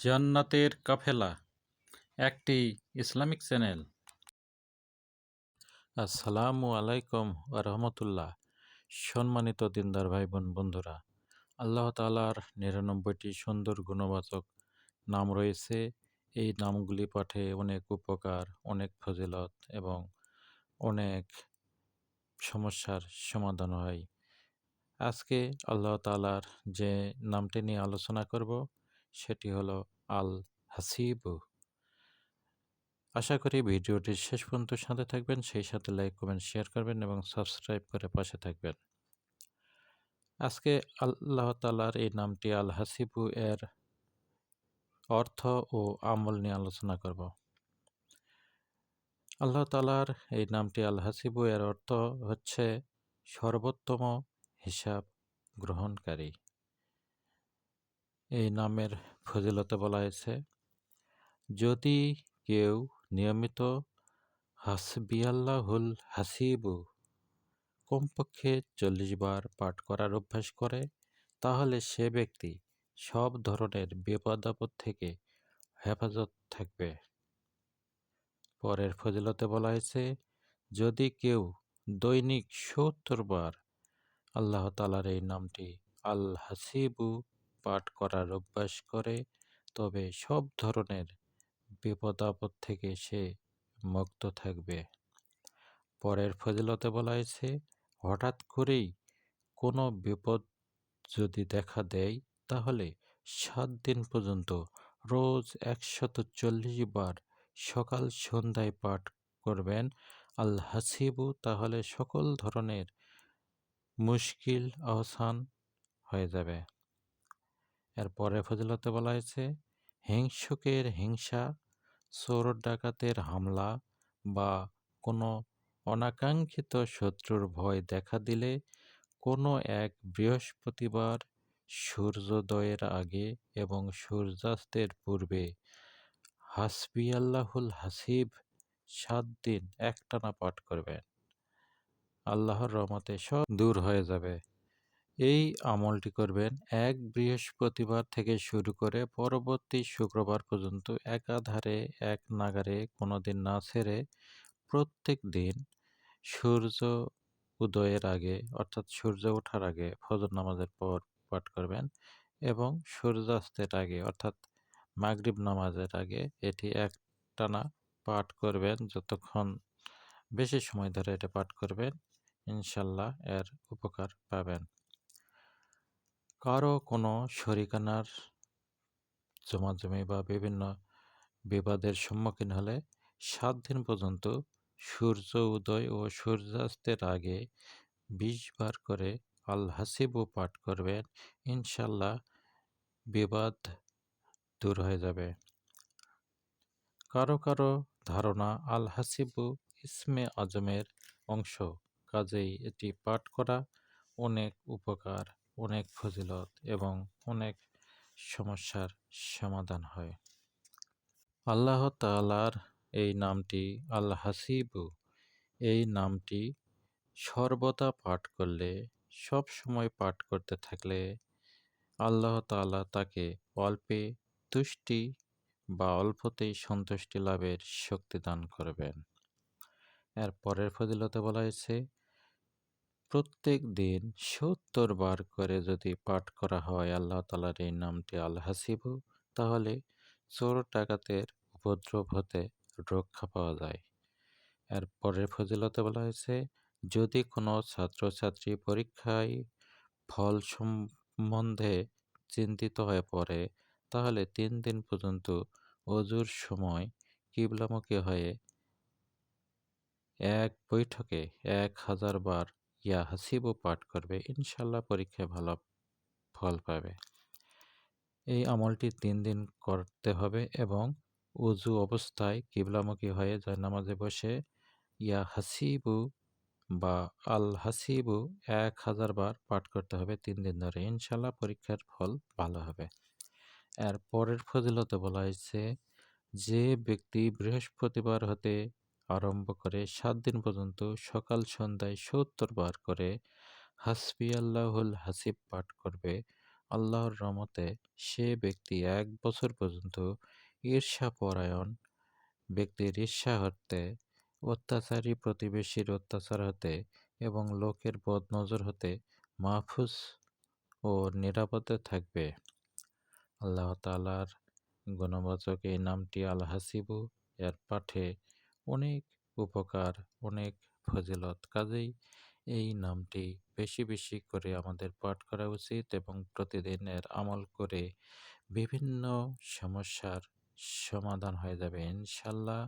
জান্নাতের কাফেলা, একটি Islamic channel. আসসালামু আলাইকুম রহমতুল্লাহ। সম্মানিত দিনদার ভাই বোন বন্ধুরা, আল্লাহ তালার নিরানব্বইটি সুন্দর গুণবাচক নাম রয়েছে। এই নামগুলি পাঠে অনেক উপকার, অনেক ফজিলত এবং অনেক সমস্যার সমাধান হয়। আজকে আল্লাহ তালার যে নামটি নিয়ে আলোচনা করব সেটি হলো আল হাসিবু। আশা করি ভিডিওটি শেষ পর্যন্ত সাথে থাকবেন, সেই সাথে লাইক, কমেন্ট, শেয়ার করবেন এবং সাবস্ক্রাইব করে পাশে থাকবেন। আজকে আল্লাহ তালার এই নামটি আল হাসিবু এর অর্থ ও আমল নিয়ে আলোচনা করব। আল্লাহ তালার এই নামটি আল হাসিবু এর অর্থ হচ্ছে সর্বোত্তম হিসাব গ্রহণকারী। এই নামের ফজিলতে বলা হয়েছে, যদি কেউ নিয়মিত হাসবিয়াল্লাহুল হাসিবু কমপক্ষে চল্লিশ বার পাঠ করার অভ্যাস করে, তাহলে সে ব্যক্তি সব ধরনের বিপদ আপদ থেকে হেফাজত থাকবে। পরের ফজিলতে বলা হয়েছে, যদি কেউ দৈনিক সত্তর বার আল্লাহ তালার এই নামটি আল হাসিবু পাঠ করার অভ্যাস করে, তবে সব ধরনের বিপদ আপদ থেকে সে মুক্ত থাকবে। পরের ফজিলতে বলা হয়েছে, হঠাৎ করেই কোনো বিপদ যদি দেখা দেয়, তাহলে সাত দিন পর্যন্ত রোজ একশত চল্লিশ বার সকাল সন্ধ্যায় পাঠ করবেন। আল হাসিবু তাহলে সকল ধরনের মুশকিল আহসান হয়ে যাবে। এর পরে ফজিলতে বলা হয়েছে, হিংসুকের হিংসা, চোর ডাকাতের হামলা বা কোনো অনাকাঙ্ক্ষিত শত্রুর ভয় দেখা দিলে কোনো এক বৃহস্পতিবার সূর্যোদয়ের আগে এবং সূর্যাস্তের পূর্বে হাসবি আল্লাহুল হাসিব সাত দিন একটানা পাঠ করবেন। আল্লাহর রহমতে সব দূর হয়ে যাবে। এই আমলটি করবেন এক বৃহস্পতিবার থেকে শুরু করে পরবর্তী শুক্রবার পর্যন্ত একাধারে এক নাগারে কোনো দিন না ছেড়ে প্রত্যেক দিন সূর্য উদয়ের আগে, অর্থাৎ সূর্য ওঠার আগে ফজর নামাজের পর পাঠ করবেন এবং সূর্যাস্তের আগে, অর্থাৎ মাগরিব নামাজের আগে এটি এক টানা পাঠ করবেন যতক্ষণ বেশি সময় ধরে এটা পাঠ করবেন, ইনশাল্লাহ এর উপকার পাবেন। কারও কোনো শরিকানার জমাজমি বা বিভিন্ন বিবাদের সম্মুখীন হলে সাত দিন পর্যন্ত সূর্য উদয় ও সূর্যাস্তের আগে বিশ বার করে আল হাসিবু পাঠ করবেন। ইনশাল্লাহ বিবাদ দূর হয়ে যাবে। কারও কারও ধারণা আল হাসিবু ইসমে আজমের অংশ। কাজেই এটি পাঠ করা অনেক উপকার। অনেক ফজিলত এবং অনেক সমস্যার সমাধান হয়। আল্লাহ তালার এই নামটি আল হাসিবু এই নামটি সর্বদা পাঠ করলে, সব সময় পাঠ করতে থাকলে আল্লাহ তালা তাকে অল্পে তুষ্টি বা অল্পতেই সন্তুষ্টি লাভের শক্তি দান করবেন। এর পরের ফজিলতে বলা হয়েছে প্রত্যেক দিন সত্তর বার করে যদি পাঠ করা হয় আল্লাহ তালার এই নামটি আল হাসিবু, তাহলে চোর টাকাতের উপদ্রব হতে রক্ষা পাওয়া যায়। এর পরের ফজিলতে বলা হয়েছে, যদি কোনো ছাত্রছাত্রী পরীক্ষায় ফল সম্বন্ধে চিন্তিত হয়ে পড়ে, তাহলে তিন দিন পর্যন্ত অজুর সময় কিবলামুখী হয়ে এক বৈঠকে এক হাজার বার ইয়া হাসিবু পাঠ করবে, ইনশাল্লাহ পরীক্ষায় ভালো ফল পাবে। এই আমলটি তিন দিন করতে হবে এবং উজু অবস্থায় কিবলামুখী হয়ে নামাজে বসে ইয়া হাসিবু বা আল হাসিবু এক হাজার বার পাঠ করতে হবে তিন দিন ধরে। ইনশাল্লাহ পরীক্ষার ফল ভালো হবে। এর পরের ফজিলতে বলা হয়েছে, যে ব্যক্তি বৃহস্পতিবার হতে আরম্ভ করে সাত দিন পর্যন্ত সকাল সন্ধ্যায় সত্তর বার করে হাসবি আল্লাহুল হাসিব পাঠ করবে। আল্লাহর রহমতে সে ব্যক্তি এক বছর পর্যন্ত ঈর্ষাপরায়ণ ব্যক্তির ঈর্ষা হতে, অত্যাচারী প্রতিবেশীর অত্যাচার হতে এবং লোকের বদনজর হতে মাহফুজ ও নিরাপদে থাকবে। আল্লাহ তালার গুণবাচক এই নামটি আল হাসিবু এর পাঠে অনেক উপকার, অনেক ফজিলত। কাজেই এই নামটি বেশি বেশি করে আমাদের পাঠ করা উচিত এবং প্রতিদিনের আমল করে বিভিন্ন সমস্যার সমাধান হয়ে যাবে ইনশাল্লাহ।